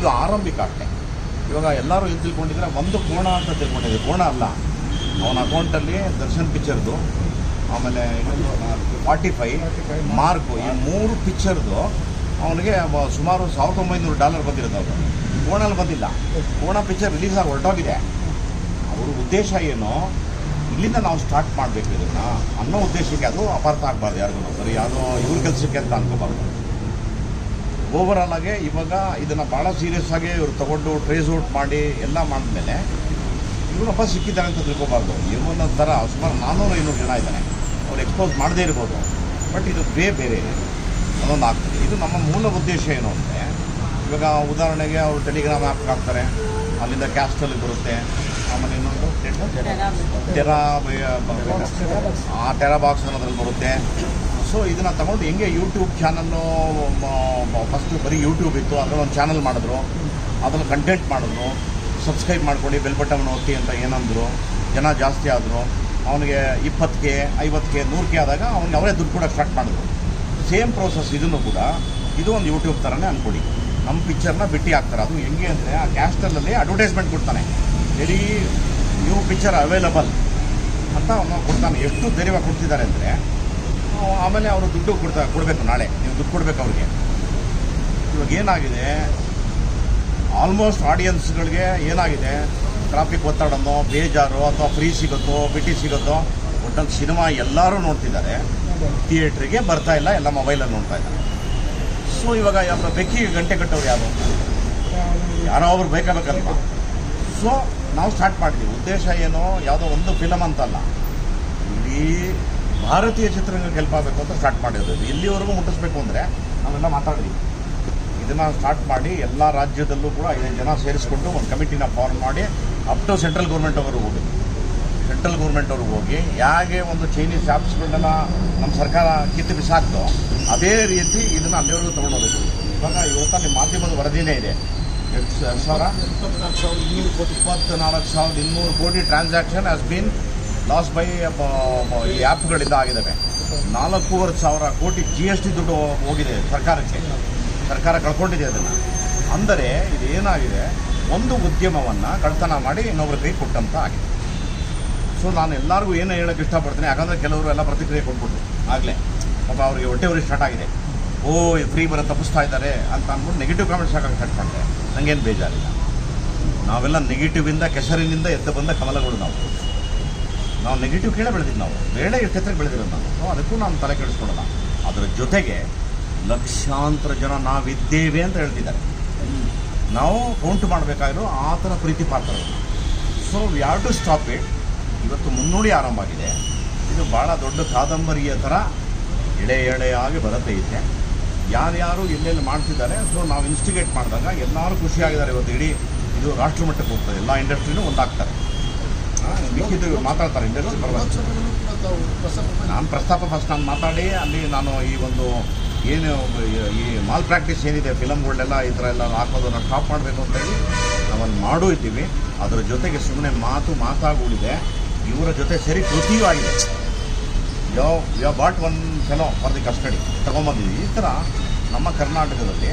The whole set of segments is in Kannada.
ಇದು ಆರಂಭಿಕ ಅಟ್ಟೆ. ಇವಾಗ ಎಲ್ಲರೂ ಏನು ತಿಳ್ಕೊಂಡಿದ್ರೆ ಒಂದು ಕೋಣ ಅಂತ ತಿಳ್ಕೊಂಡಿದ್ದಾರೆ ಕೋಣ ಅಲ್ಲ. ಅವನ ಅಕೌಂಟಲ್ಲಿ ದರ್ಶನ್ ಪಿಕ್ಚರ್ದು ಆಮೇಲೆ ಫಾರ್ಟಿ ಫೈ ಮಾರ್ಕು ಈ ಮೂರು ಪಿಕ್ಚರ್ದು ಅವನಿಗೆ ಸುಮಾರು ಸಾವಿರದ ಒಂಬೈನೂರು ಡಾಲರ್ ಬಂದಿರೋದು ಅವರು. ಕೋಣಲ್ಲಿ ಬಂದಿಲ್ಲ. ಕೋಣ ಪಿಕ್ಚರ್ ರಿಲೀಸ್ ಆಗಿ ಹೊರಟೋಗಿದೆ. ಅವ್ರ ಉದ್ದೇಶ ಏನು? ಇಲ್ಲಿಂದ ನಾವು ಸ್ಟಾರ್ಟ್ ಮಾಡಬೇಕು ಇದನ್ನು ಅನ್ನೋ ಉದ್ದೇಶಕ್ಕೆ ಅದು ಅಪಾರ್ಥ ಆಗಬಾರ್ದು ಯಾರಿಗೂ. ಬರೀ ಯಾವುದೋ ಇವ್ರ ಕೆಲಸಕ್ಕೆ ಅಂತ ಅನ್ಕೋಬಾರ್ದು. ಓವರಾಲ್ ಆಗಿ ಇವಾಗ ಇದನ್ನು ಭಾಳ ಸೀರಿಯಸ್ ಆಗಿ ಇವರು ತಗೊಂಡು ಟ್ರೇಸ್ ಔಟ್ ಮಾಡಿ ಎಲ್ಲ ಮಾಡಿದ್ಮೇಲೆ ಇವನೊಬ್ಬ ಸಿಕ್ಕಿದ್ದಾರೆ ಅಂತ ತಿಳ್ಕೊಬಾರ್ದು ಇವನ ಥರ ಸುಮಾರು ನಾನ್ನೂರು ಐನೂರು ಜನ ಇದ್ದಾನೆ ಅವ್ರು ಎಕ್ಸ್ಪೋಸ್ ಮಾಡದೇ ಇರ್ಬೋದು ಬಟ್ ಇದು ಬೇ ಬೇರೆ ಅದೊಂದು ಆಗ್ತದೆ ಇದು ನಮ್ಮ ಮೂಲ ಉದ್ದೇಶ ಏನು ಅಂದರೆ ಇವಾಗ ಉದಾಹರಣೆಗೆ ಅವರು ಟೆಲಿಗ್ರಾಮ್ ಆ್ಯಪ್ ಹಾಕ್ತಾರೆ ಅಲ್ಲಿಂದ ಕ್ಯಾಸ್ಟಲ್ಲಿ ಬರುತ್ತೆ ಆಮೇಲೆ ಇನ್ನೊಂದು ಟೆರಾ ಆ ಟೆರಾ ಬಾಕ್ಸ್ ಅನ್ನೋದ್ರಲ್ಲಿ ಬರುತ್ತೆ ಸೊ ಇದನ್ನು ತಗೊಂಡು ಹೆಂಗೆ ಯೂಟ್ಯೂಬ್ ಚಾನಲ್ಲು ಫಸ್ಟ್ ಬರೀ ಯೂಟ್ಯೂಬ್ ಇತ್ತು, ಅದರಲ್ಲಿ ಒಂದು ಚಾನಲ್ ಮಾಡಿದ್ರು. ಅದನ್ನು ಕಂಟೆಂಟ್ ಮಾಡಿದ್ರು. ಸಬ್ಸ್ಕ್ರೈಬ್ ಮಾಡ್ಕೊಡಿ ಬೆಲ್ ಬಟನ್ ಒತ್ತಿ ಅಂತ ಏನಂದ್ರು. ಜನ ಜಾಸ್ತಿ ಆದರು. ಅವನಿಗೆ ಇಪ್ಪತ್ತಿಗೆ ಐವತ್ತಿಗೆ ನೂರಕ್ಕೆ ಆದಾಗ ಅವ್ನಿಗೆ ಅವರೇ ದುಡ್ಡು ಕೂಡ ಸ್ಟಾರ್ಟ್ ಮಾಡಿದ್ರು. ಸೇಮ್ ಪ್ರೋಸೆಸ್ ಇದನ್ನು ಕೂಡ ಇದು ಒಂದು ಯೂಟ್ಯೂಬ್ ಥರನೇ ಅಂದ್ಕೊಡಿ ನಮ್ಮ ಪಿಕ್ಚರ್ನ ಬಿಟ್ಟು ಹಾಕ್ತಾರೆ. ಅದು ಹೆಂಗೆ ಅಂದರೆ ಆ ಕ್ಯಾಸ್ಟಲಲ್ಲಿ ಅಡ್ವರ್ಟೈಸ್ಮೆಂಟ್ ಕೊಡ್ತಾನೆ. ವೆರಿ ನ್ಯೂ ಪಿಕ್ಚರ್ ಅವೈಲಬಲ್ ಅಂತ ಅವನು ಕೊಡ್ತಾನೆ. ಎಷ್ಟು ಧೈರ್ಯವಾಗಿ ಕೊಡ್ತಿದ್ದಾರೆ ಅಂದರೆ ಆಮೇಲೆ ಅವರು ದುಡ್ಡು ಕೊಡ್ತಾ ಕೊಡಬೇಕು ನಾಳೆ. ನೀವು ದುಡ್ಡು ಕೊಡಬೇಕು ಅವ್ರಿಗೆ. ಇವಾಗ ಏನಾಗಿದೆ? ಆಲ್ಮೋಸ್ಟ್ ಆಡಿಯನ್ಸ್ಗಳಿಗೆ ಏನಾಗಿದೆ? ಟ್ರಾಫಿಕ್ ಒತ್ತಡನೋ, ಬೇಜಾರು, ಅಥವಾ ಫ್ರೀ ಸಿಗುತ್ತೋ, ಬಿಟಿ ಸಿಗುತ್ತೋ ಒಟ್ಟಲ್ಲಿ ಸಿನಿಮಾ ಎಲ್ಲರೂ ನೋಡ್ತಿದ್ದಾರೆ. ಥಿಯೇಟ್ರಿಗೆ ಬರ್ತಾ ಇಲ್ಲ, ಎಲ್ಲ ಮೊಬೈಲಲ್ಲಿ ನೋಡ್ತಾ ಇದ್ದಾರೆ. ಸೊ ಇವಾಗ ಯಾವ ಬೆಕ್ಕಿ ಗಂಟೆ ಕಟ್ಟೋರು ಯಾರು? ಯಾರೋ ಒಬ್ರು ಬೇಕಾಗಬೇಕಲ್ವಾ? ಸೊ ನಾವು ಸ್ಟಾರ್ಟ್ ಮಾಡಿದ್ವಿ. ಉದ್ದೇಶ ಏನು? ಯಾವುದೋ ಒಂದು ಫಿಲಮ್ ಅಂತಲ್ಲ. ಇಡೀ ಭಾರತೀಯ ಚಿತ್ರರಂಗಕ್ಕೆ ಹೆಲ್ಪ್ ಆಗಬೇಕು ಅಂತ ಸ್ಟಾರ್ಟ್ ಮಾಡಿರೋದು ಇಲ್ಲಿವರೆಗೂ ಮುಟ್ಟಿಸ್ಬೇಕು ಅಂದರೆ ನಾವೆಲ್ಲ ಮಾತಾಡಿದ್ವಿ ಇದನ್ನು ಸ್ಟಾರ್ಟ್ ಮಾಡಿ ಎಲ್ಲ ರಾಜ್ಯದಲ್ಲೂ ಕೂಡ ಐದೈದು ಜನ ಸೇರಿಸ್ಕೊಂಡು ಒಂದು ಕಮಿಟಿನ ಫಾರ್ಮ್ ಮಾಡಿ ಅಪ್ ಟು ಸೆಂಟ್ರಲ್ ಗೌರ್ಮೆಂಟ್ ಅವರು ಹೋಗಿ. ಸೆಂಟ್ರಲ್ ಗೌರ್ಮೆಂಟ್ ಅವ್ರಿಗೆ ಹೋಗಿ ಹೇಗೆ ಒಂದು ಚೈನೀಸ್ ಆ್ಯಪ್ಸ್ಗಳನ್ನೆಲ್ಲ ನಮ್ಮ ಸರ್ಕಾರ ಕಿತ್ತು ಬಿಸಾಕ್ತೋ ಅದೇ ರೀತಿ ಇದನ್ನು ಅಲ್ಲಿವರೆಗೂ ಹೋಗಬೇಕು ಇವಾಗ ಇವತ್ತು ಅಲ್ಲಿ ಮಾಧ್ಯಮದ ವರದಿನೇ ಇದೆ. ಎರಡು ಸಾವಿರ ಇಪ್ಪತ್ನಾಲ್ಕು ಸಾವಿರದ ಇನ್ನೂರು ಕೋಟಿ. Transaction has been lost by ಈ ಆ್ಯಪ್ಗಳಿಂದ ಆಗಿದ್ದಾವೆ. ನಾಲ್ಕೂವರೆ ಸಾವಿರ ಕೋಟಿ ಜಿ ಎಸ್ ಟಿ ದುಡ್ಡು ಹೋಗಿದೆ ಸರ್ಕಾರಕ್ಕೆ. ಸರ್ಕಾರ ಕಳ್ಕೊಂಡಿದೆ ಅದನ್ನು. ಅಂದರೆ ಇದು ಏನಾಗಿದೆ? ಒಂದು ಉದ್ಯಮವನ್ನು ಕಳ್ತನ ಮಾಡಿ ಇನ್ನೊಬ್ಬರ ಕೈ ಕೊಟ್ಟಂತ ಆಗಿದೆ. ಸೊ ನಾನು ಎಲ್ಲರಿಗೂ ಏನು ಹೇಳೋಕ್ಕೆ ಇಷ್ಟಪಡ್ತೀನಿ, ಯಾಕಂದರೆ ಕೆಲವರು ಎಲ್ಲ ಪ್ರತಿಕ್ರಿಯೆ ಕೊಟ್ಬಿಟ್ರು. ಆಗಲೇ. ಪಾಪ ಅವರಿಗೆ ಹೊಟ್ಟೆ ಉರಿ ಸ್ಟಾರ್ಟ್ ಆಗಿದೆ. ಓ ಫ್ರೀ ಬರೋ ತಪ್ಪಿಸ್ತಾ ಇದ್ದಾರೆ ಅಂತ ಅಂದ್ಬಿಟ್ಟು ನೆಗೆಟಿವ್ ಕಾಮೆಂಟ್ಸ್ ಹಾಕೋಕೆ ಸ್ಟಾರ್ಟ್ ಮಾಡಿದೆ ನನಗೇನು ಬೇಜಾರಿಲ್ಲ. ನಾವೆಲ್ಲ ನೆಗೆಟಿವಿಂದ ಕೆಸರಿನಿಂದ ಎದ್ದು ಬಂದ ಕಮಲಗಳು ನಾವು. ನಾವು ನೆಗೆಟಿವ್ ಕೇಳೇ ಬೆಳೆದಿದ್ದು ನಾವು. ಬೇಳೆ ಎಷ್ಟೆತ್ತಕ್ಕೆ ಬೆಳೆದಿರೋದು ನಾವು. ಸೊ ಅದಕ್ಕೂ ನಾನು ತಲೆ ಕೆಡಿಸ್ಕೊಳ್ಳೋಣ ಅದರ ಜೊತೆಗೆ ಲಕ್ಷಾಂತರ ಜನ ನಾವಿದ್ದೇವೆ ಅಂತ ಹೇಳ್ತಿದ್ದಾರೆ. ನಾವು ಕೌಂಟ್ ಮಾಡಬೇಕಾಗಿರೋ ಆ ಥರ ಪ್ರೀತಿ ಪಾತ್ರರು so we have to stop it ಇವತ್ತು ಮುನ್ನುಡಿ ಆರಂಭ ಆಗಿದೆ. ಇದು ಭಾಳ ದೊಡ್ಡ ಕಾದಂಬರಿಯ ಥರ ಎಳೆ ಎಳೆಯಾಗಿ ಬರುತ್ತೆ ಇದೆ ಯಾರ್ಯಾರು ಎಲ್ಲೆಲ್ಲಿ ಮಾಡ್ತಿದ್ದಾರೆ ಸೊ ನಾವು ಇನ್ಸ್ಟಿಗೇಟ್ ಮಾಡಿದಾಗ ಎಲ್ಲರೂ ಖುಷಿಯಾಗಿದ್ದಾರೆ ಇವತ್ತು. ಇಡೀ ಇದು ರಾಷ್ಟ್ರಮಟ್ಟಕ್ಕೆ ಹೋಗ್ತದೆ ಎಲ್ಲ ಇಂಡಸ್ಟ್ರಿನೂ ಒಂದಾಗ್ತಾರೆ. ಮಿಕ್ಕಿದ್ದು ಮಾತಾಡ್ತಾರೆ ಇಂಡಸ್ಟ್ರಿ ನಾನು ಪ್ರಸ್ತಾಪ ಫಸ್ಟ್ ನಾನು ಮಾತಾಡಿ, ಅಲ್ಲಿ ನಾನು ಈ ಒಂದು ಏನು ಈ ಮಾಲ್ ಪ್ರಾಕ್ಟೀಸ್ ಏನಿದೆ ಫಿಲಮ್ಗಳನ್ನೆಲ್ಲ ಈ ಥರ ಎಲ್ಲ ಹಾಕೋದನ್ನು ಸ್ಟಾಪ್ ಮಾಡಬೇಕು ಅಂತ ಹೇಳಿ ನಾವೊಂದು ಮಾಡೂ ಇದ್ದೀವಿ. ಅದರ ಜೊತೆಗೆ ಸುಮ್ಮನೆ ಮಾತು ಮಾತಾಗುಳಿದೆ ಇವರ ಜೊತೆ ಸರಿ ಕೃತಿಯೂ ಆಗಿದೆ. ಯಾವ ಯಾವ but one fellow for the custody ತೊಗೊಂಬಂದಿದ್ದೀವಿ ಈ ಥರ ನಮ್ಮ ಕರ್ನಾಟಕದಲ್ಲಿ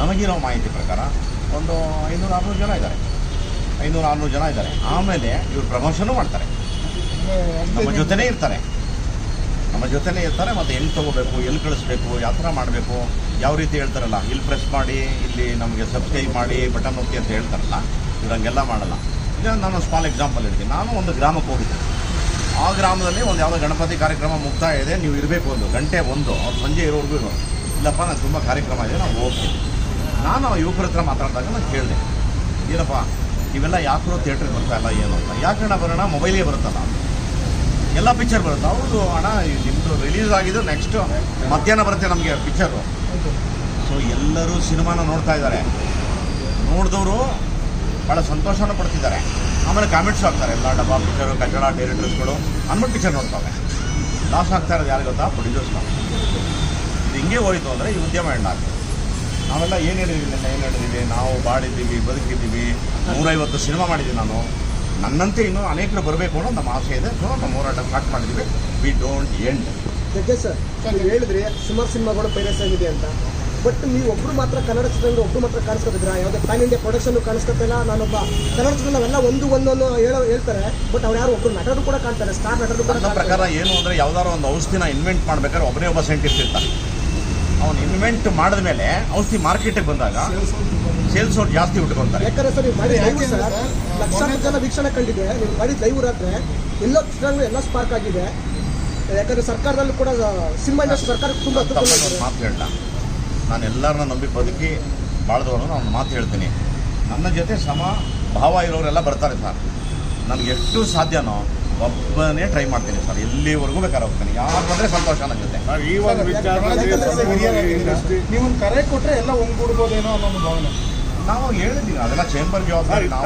ನಮಗಿರೋ ಮಾಹಿತಿ ಪ್ರಕಾರ ಒಂದು ಐನೂರು, ಆರುನೂರು ಜನ ಇದ್ದಾರೆ. ಐನೂರು ಆರುನೂರು ಜನ ಇದ್ದಾರೆ. ಆಮೇಲೆ ಇವರು ಪ್ರಮೋಷನು ಮಾಡ್ತಾರೆ. ನಮ್ಮ ಜೊತೆನೇ ಇರ್ತಾರೆ. ನಮ್ಮ ಜೊತೆನೇ ಇರ್ತಾರೆ ಮತ್ತು ಎಲ್ಲಿ ತೊಗೋಬೇಕು, ಎಲ್ಲಿ ಕಳಿಸ್ಬೇಕು, ಯಾವ ಥರ ಮಾಡಬೇಕು, ಯಾವ ರೀತಿ ಹೇಳ್ತಾರಲ್ಲ, ಇಲ್ಲಿ ಪ್ರೆಸ್ ಮಾಡಿ, ಇಲ್ಲಿ ನಮಗೆ ಸಬ್ಸ್ಕ್ರೈಬ್ ಮಾಡಿ ಬಟನ್ ಒತ್ತಿ ಅಂತ ಹೇಳ್ತಾರಲ್ಲ, ಇವ್ರು ಹಂಗೆಲ್ಲ ಮಾಡಲ್ಲ. ಈಗ ನಾನು ಸ್ಮಾಲ್ ಎಕ್ಸಾಂಪಲ್ ಹೇಳ್ತೀನಿ. ನಾನು ಒಂದು ಗ್ರಾಮಕ್ಕೆ ಹೋಗಿದ್ದೆ. ಆ ಗ್ರಾಮದಲ್ಲಿ ಒಂದು ಯಾವುದೋ ಗಣಪತಿ ಕಾರ್ಯಕ್ರಮ ಮುಕ್ತಾಯ ಇದೆ, ನೀವು ಇರಬೇಕು ಒಂದು ಗಂಟೆ ಒಂದು, ಅವ್ರು ಸಂಜೆ ಇರೋರ್ಗೂ ಇರೋ ಇಲ್ಲಪ್ಪ ನಾನು ತುಂಬ ಕಾರ್ಯಕ್ರಮ ಇದೆ ನಾವು ಹೋಗ್ತೀನಿ. ನಾನು ಆ ಯುವಕರ ಹತ್ರ ಮಾತಾಡಿದಾಗ ನಾನು ಕೇಳಿದೆ, ಏನಪ್ಪ ಇವೆಲ್ಲ ಯಾಕೋ ಥಿಯೇಟ್ರಿಗೆ ಬರ್ತಾ ಇಲ್ಲ, ಏನು ಅಂತ. ಯಾಕಣ್ಣ ಬರೋಣ ಮೊಬೈಲೇ ಬರುತ್ತಲ್ಲ. ಎಲ್ಲ ಪಿಕ್ಚರ್ ಬರುತ್ತೆ. ಹೌದು ಇದು ನಿಮ್ಮದು ರಿಲೀಸ್ ಆಗಿದ್ದು ನೆಕ್ಸ್ಟ್ ಮಧ್ಯಾಹ್ನ ಬರುತ್ತೆ ನಮಗೆ ಪಿಕ್ಚರು ಸೊ ಎಲ್ಲರೂ ಸಿನಿಮಾನ ನೋಡ್ತಾ ಇದ್ದಾರೆ. ನೋಡಿದವರು ಭಾಳ ಸಂತೋಷನೂ ಪಡ್ತಿದ್ದಾರೆ. ಆಮೇಲೆ ಕಾಮೆಂಟ್ಸ್ ಹಾಕ್ತಾರೆ ಎಲ್ಲ ಡಬ್ಬಾ ಪಿಕ್ಚರು ಕನ್ನಡ ಡೈರೆಕ್ಟರ್ಸ್ಗಳು ಅಂದ್ಬಿಟ್ಟು ಪಿಕ್ಚರ್ ನೋಡ್ತಾವೆ ಲಾಸ್ ಆಗ್ತಾ ಇರೋದು ಯಾರು ಗೊತ್ತಾ? ಪ್ರೊಡ್ಯೂಸರ್ಸ್ ಇದು ಹಿಂಗೆ ಹೋಯಿತು ಅಂದರೆ ಈ ಉದ್ಯಮ ಹೆಣ್ಣಾಗ್ತದೆ ನಾವೆಲ್ಲ ಏನು ಹೇಳಿದ್ದೀವಿ ನಿನ್ನೆ ಏನು ಹೇಳಿದ್ದೀವಿ ನಾವು ಬಾಳಿದ್ದೀವಿ ಬದುಕಿದ್ದೀವಿ. ನೂರೈವತ್ತು ಸಿನಿಮಾ ಮಾಡಿದ್ದೀವಿ ನಾನು. ನನ್ನಂತೆ ಇನ್ನೂ ಅನೇಕರು ಬರಬೇಕು ಅನ್ನೋ ನಮ್ಮ ಆಸೆ ಇದೆ. ಸೊ ನಮ್ಮ ಹೋರಾಟ ಸ್ಟಾರ್ಟ್ ಮಾಡಿದ್ದೀವಿ. ವಿ ಡೋಂಟ್ ಎಂಡ್ ಸರ್ ನೀವು ಹೇಳಿದ್ರಿ ಸುಮಾರು ಸಿನಿಮಾಗಳು ಪೈರಸ್ ಆಗಿದೆ ಅಂತ. ಬಟ್ ನೀವು ಒಬ್ರು ಮಾತ್ರ ಕನ್ನಡ ಚಿತ್ರದಲ್ಲಿ ಒಬ್ರು ಮಾತ್ರ ಕಾಣಿಸ್ಕೊತಿದ್ರ ಯಾವುದೇ ಪ್ಯಾನ್ ಇಂಡಿಯಾ ಪ್ರೊಡಕ್ಷನ್ ಕಾಣಿಸ್ಕೊತಿಲ್ಲ ನಾನೊಬ್ಬ ಕನ್ನಡ ಚಿತ್ರ ನಾವೆಲ್ಲ ಒಂದು ಒಂದೊಂದು ಹೇಳೋ ಹೇಳ್ತಾರೆ. ಬಟ್ ಅವ್ರು ಯಾರು ಒಬ್ರು ನಟರು ಕೂಡ ಕಾಣ್ತಾರೆ. ಸ್ಟಾರ್ ನಟರು ಕೂಡ ಪ್ರಕಾರ ಏನು ಅಂದ್ರೆ ಯಾವ್ದಾರು ಒಂದು ಔಷಧಿನ ಇನ್ವೆಂಟ್ ಮಾಡ್ಬೇಕಾದ್ರೆ ಒಬ್ಬನೇ ಒಬ್ಬ ಸೈಂಟಿಸ್ಟ್ ಇರ್ತಾನೆ ಅವನು ಇನ್ವೆಂಟ್ ಮಾಡಿದ ಮೇಲೆ ಔಷಧಿ ಮಾರ್ಕೆಟಿಗೆ ಬಂದಾಗ ಸೇಲ್ಸ್ ಅವ್ರು ಜಾಸ್ತಿ ಉಟ್ಕೊಂತಾರೆ. ಯಾಕಂದ್ರೆ ಸರ್ ನೀವು ಮಾಡಿ ಲಕ್ಷಾಂತರ ಜನ ವೀಕ್ಷಣೆ ಕಂಡಿದೆ. ನೀವು ಮಾಡಿ ಲೈವ್ ರಾತ್ರಿ ಎಲ್ಲ ಎಲ್ಲ ಸ್ಪಾರ್ಕ್ ಆಗಿದೆ. ಯಾಕಂದ್ರೆ ಸರ್ಕಾರದಲ್ಲೂ ಕೂಡ ಸಿನಿಮಾ ಇಂಡಸ್ಟ್ರಿ ಸರ್ಕಾರಕ್ಕೆ ತುಂಬ ಮಾತು ಹೇಳ ನಾನು ಎಲ್ಲರನ್ನ ನಂಬಿ ಬದುಕಿ ಬಾಳ್ದವನು ನಾನು ಮಾತು ಹೇಳ್ತೀನಿ. ನನ್ನ ಜೊತೆ ಸಮ ಭಾವ ಇರೋರೆಲ್ಲ ಬರ್ತಾರೆ ಸರ್. ನನಗೆ ಎಷ್ಟು ಸಾಧ್ಯನೋ ಒಬ್ಬನೇ ಟ್ರೈ ಮಾಡ್ತೀನಿ ಸರ್. ಎಲ್ಲಿವರೆಗೂ ಬೇಕಾದ್ರೆ ಹೋಗ್ತೀನಿ. ಯಾರು ಬಂದರೆ ಸಂತೋಷ ನನ್ನ ಜೊತೆ. ಈ ಒಂದು ವಿಚಾರದಲ್ಲಿ ನೀವೊಂದು ಕರೆ ಕೊಟ್ರೆ ಎಲ್ಲ ಒಂದ್ಗೂಡ್ಬೋದೇನೋ ಅನ್ನೋ ಒಂದು ಭಾವನೆ. ನಾವು ಹೇಳಿದ್ದೀವಿ ಅದೆಲ್ಲ ಚೇಂಬರ್ ಜವಾಬ್ದಾರಿ ನಾವು